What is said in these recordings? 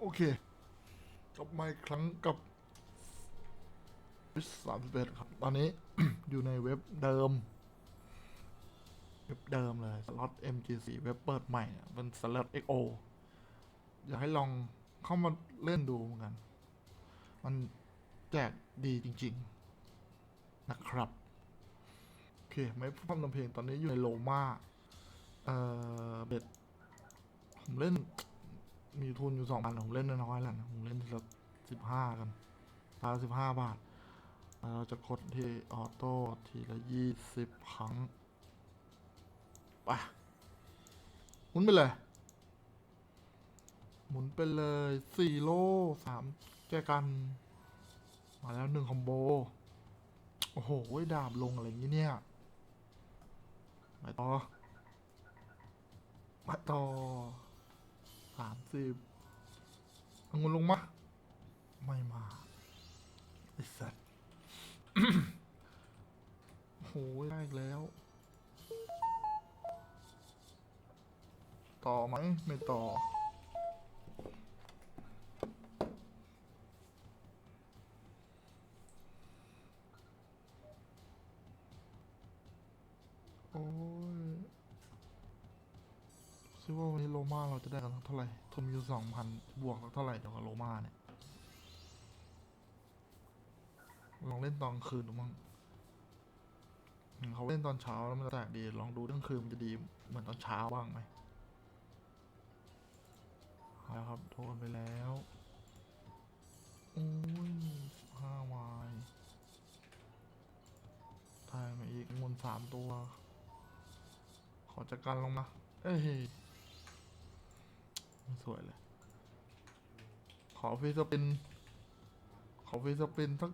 โอเค กลับมาอีกครั้งกับสามสิบเอ็ดครับ ตอนนี้ อยู่ในเว็บเดิม เว็บเดิมเลยสล็อต MG4 เว็บเปิดใหม่อะเป็นสล็อต XO อยากให้ลองเข้ามาเล่นดูเหมือนกัน มันแจกดีจริง ๆ นะครับ โอเค ไม่พูดพร่ำทำเพลงตอนนี้อยู่ในโลมาเอ่อเบ็ด ผมเล่น มีทุนอยู่สองพันผมเล่นน้อยๆแหละผมเล่นทีละสิบห้ากันตาสิบห้าบาท เราจะกดที่ออโต้ทีละยี่สิบครั้งไปหมุนไปเลย หมุนไปเลยสี่โลสามแจกัน มาแล้วหนึ่งคอมโบ โอ้โห ดาบลงอะไรอย่างนี้เนี่ยไปต่อไปต่อ สามสิบเอางินลงมา ไม่มาไอ้สัตว์โอ้โหได้อีกแล้ว ต่อไหมไม่ต่อ ซิว่าวันนี้โลมาเราจะได้กันเท่าไหร่ทุนมีอยู่สองพันบวกสักเท่าไหร่เดี๋ยวกับโลมาเนี่ย ลองเล่นตอนคืนดูมั้งอืมเขาเล่นตอนเช้าแล้วมันจะแตกดีลองดูกลางคืนมันจะดีเหมือนตอนเช้าบ้างไหมเอาละครับโทรกันไปแล้วโอ้ยห้าวายทายมาอีกมนสามตัว ขอจัดการลงมา เอ้ย สวยเลย ขอฟรีสปินขอฟรีสปินสัก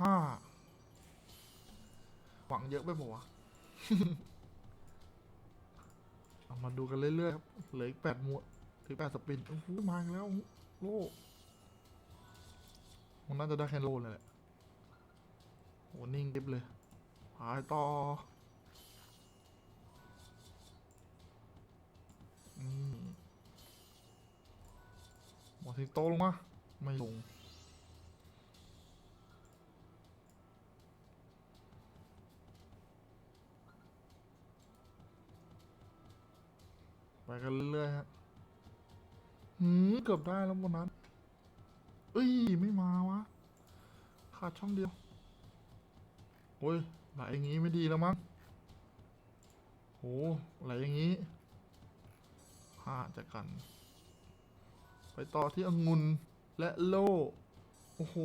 ห้าหวังเยอะไปหมดวะเอามาดูกันเรื่อยๆครับ เหลืออีกแปดมวดถึงแปดสปิน โอ้โห มาอีกแล้ว โล่มันน่าจะได้แค่โล่เลยแหละโหนิ่งกริบเลย หายต่อ อืม หมดสิงโตลงมา ไม่ลง ไปกันเรื่อยๆฮะหืมเกือบได้แล้วบนนั้น เอ้ย ไม่มาวะ ขาดช่องเดียว โอ้ย ไหลอย่างงี้ไม่ดีแล้วมั้งโหไหลอย่างงี้ห้าจากกัน ไปต่อที่องุ่นและโลโอ้โห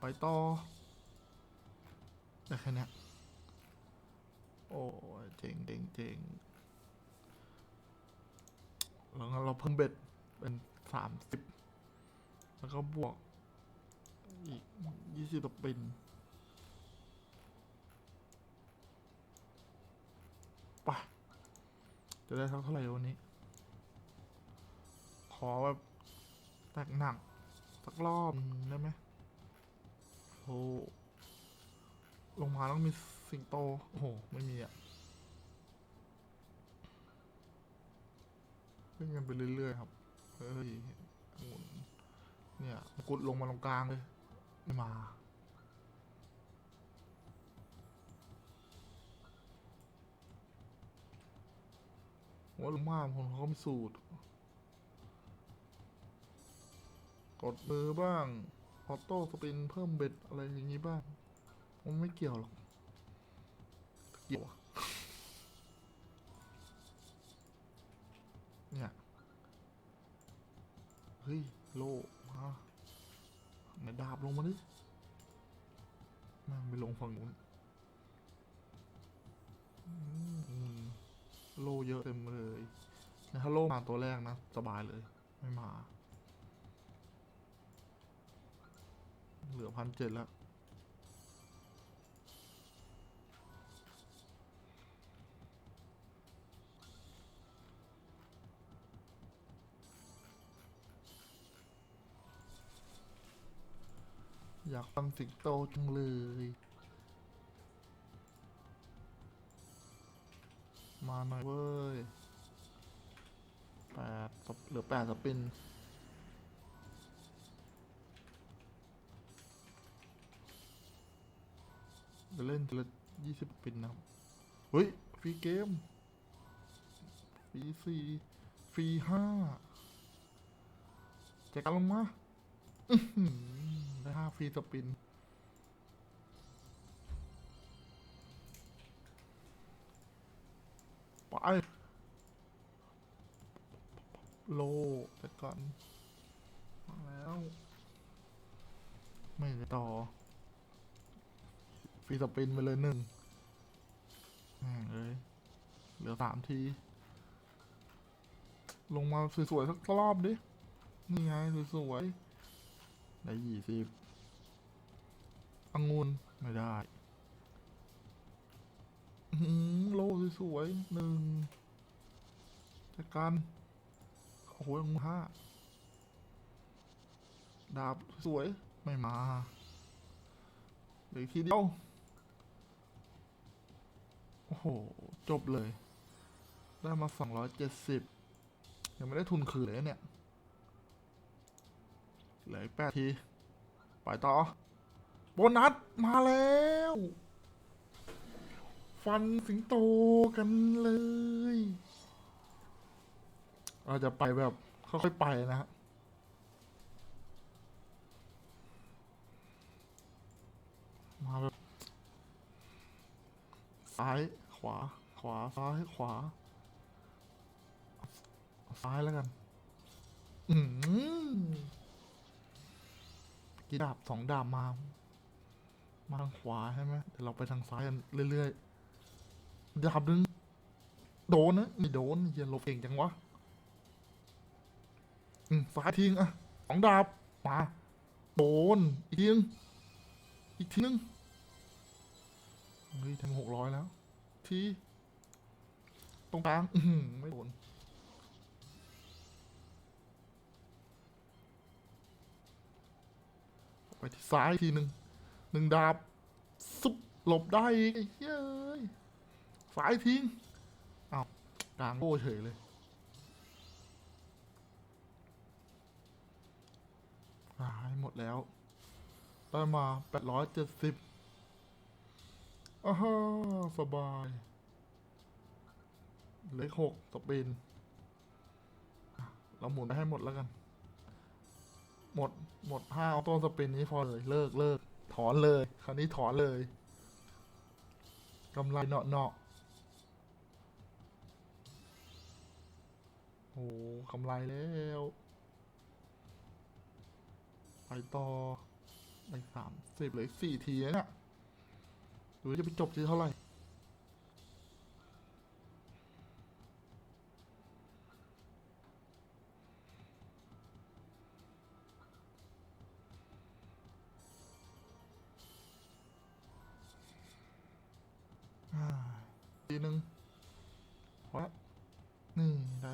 ไปต่อได้แค่นี้โอ้ยเจ๋งเจ๋งเจ๋งแล้วงั้นเราเพิ่มเบ็ดเป็นสามสิบแล้วก็บวก อีกยี่สิบสปินไปจะได้เท่าไหร่วันนี้ ขอแบบแตกหนักสักรอบหนึ่งได้ไหมโอ้ลงมาต้องมีสิงโต โอ้โห ไม่มีอะเล่นกันไปเรื่อยๆครับ เฮ้ยงุนเนี่ยกุดลงมาตรงกลางเลยไม่มา ว่าลงมาผมเขาก็มีสูตร กดมือบ้างออโต้สปินเพิ่มเบ็ดอะไรอย่างนี้บ้าง มันไม่เกี่ยวหรอก เกี่ยวเนี่ย เฮ้ย โลมาไหนดาบลงมาดิม่งไปลงฝั่งนู้นโลเยอะเต็มเลยนะถ้าโลมาตัวแรกนะ สบายเลย ไม่มา เหลือพันเจ็ดแล้วอยากฟังสิงโตจังเลย มาหน่อยเว้ยแปดเหลือแปดสปิน จะเล่นทีละยี่สิบปินนะครับ เฮ้ย ฟรีเกม ฟรีสี่ฟรีห้าแจกกันลงมาได้ห้าฟรีสปิน ไป โลแต่ก่อน มาแล้ว ไม่ได้ต่อ ฟรีสปินไปเลยหนึ่งแม่งเอ้ยเหลือสามที ลงมาสวยๆสักรอบดิ นี่ไงสวยๆ ได้ยี่สิบองุ่นไม่ได้อื้อหือโลสวยๆหนึ่งจัดการโอ้โหองุ่นห้าดาบสวย ไม่มาเหลือทีเดียว โอ้โห จบเลย ได้มาสองร้อยเจ็ดสิบยังไม่ได้ทุนคืนเลยเนี่ย เหลือแปดที ไปต่อ โบนัส มาแล้ว ฟันสิงโตกันเลย เราจะไปแบบค่อยๆไปนะฮะ ซ้ายขวา ขวาซ้ายขวา ซ้ายแล้วกัน อืมกี่ดาบสองดาบมา มาทางขวาใช่ไหมเดี๋ยวเราไปทางซ้ายกันเรื่อยๆดาบหนึ่งโดนนะไม่โดนเฮียหลบเก่งจังวะ อืมซ้ายทิ้งอะสองดาบมาโดนอีกทีนึงอีกทีนึง เฮ้ยทำหกร้อยแล้ว ทีตรงกลางอืไม่โดนไปที่ซ้ายทีหนึ่งหนึ่งดาบซุบหลบได้อีกไอ้เฮ้ยซ้ายทิ้งอ้าวกลางโบ้เฉยเลยหายหมดแล้ว ได้มาแปดร้อยเจ็ดสิบ อ้าฮาสบาย เล็กหกสปิน เราหมุนไปให้หมดแล้วกัน หมด หมดห้าเอาต้นสปินนี้พอเลย เลิกเลิก ถอนเลย คราวนี้ถอนเลยกำไรเนาะเนาะโอ้กำไรแล้ว ไปต่อไปสามสิบเหลือสี่ทีเนี่ย ดูจะไปจบที่เท่าไหร่ทีหนึ่งพอละนี่ได้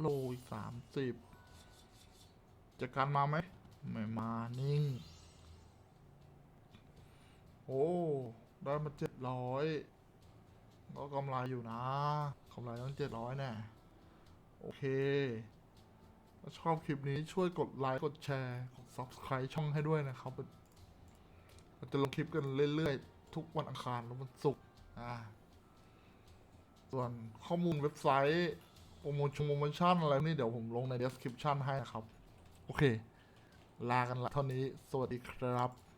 โลอีกสามสิบจะการมาไหม ไม่มา นิ่ง โอ้ ได้มาเจ็ดร้อยก็กำไรอยู่นะกำไรตั้งเจ็ดร้อยแน่โอเคถ้าชอบคลิปนี้ช่วยกดไลค์ กดแชร์ กด subscribe ช่องให้ด้วยนะครับเราจะลงคลิปกันเรื่อยๆ ทุกวันอังคารและวันศุกร์อ่าส่วนข้อมูลเว็บไซต์โปรโมชั่นโปรโมชั่นอะไรนี่เดี๋ยวผมลงใน description ให้นะครับ โอเค ลากันละเท่านี้ สวัสดีครับ